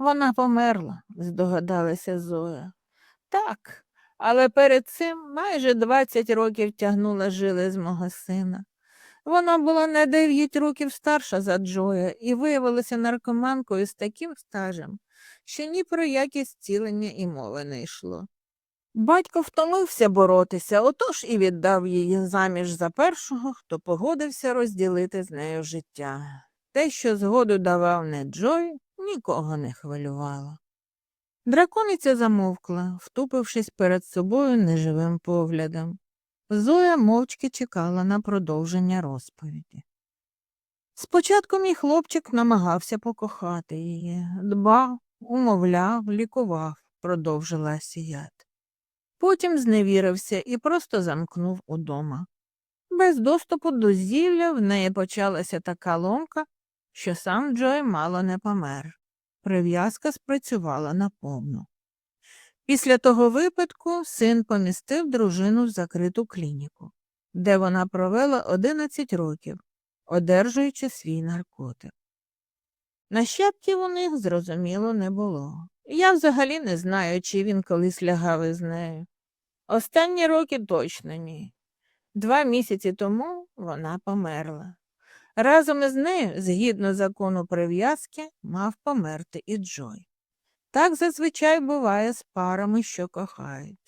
Вона померла, здогадалася Зоя. Так, але перед цим майже 20 років тягнула жили з мого сина. Вона була на 9 років старша за Джоя і виявилася наркоманкою з таким стажем, що ні про яке зцілення і мови не йшло. Батько втомився боротися, отож і віддав її заміж за першого, хто погодився розділити з нею життя. Те, що згоду давав не Джой, нікого не хвилювало. Дракониця замовкла, втупившись перед собою неживим поглядом. Зоя мовчки чекала на продовження розповіді. Спочатку мій хлопчик намагався покохати її, дбав, умовляв, лікував, продовжила сіят. Потім зневірився і просто замкнув удома. Без доступу до зілля в неї почалася така ломка, що сам Джой мало не помер. Прив'язка спрацювала наповну. Після того випадку син помістив дружину в закриту клініку, де вона провела 11 років, одержуючи свій наркотик. Нащадків у них, зрозуміло, не було. Я взагалі не знаю, чи він колись лягав із нею. Останні роки точно ні. Два місяці тому вона померла. Разом із нею, згідно закону прив'язки, мав померти і Джой. Так зазвичай буває з парами, що кохають.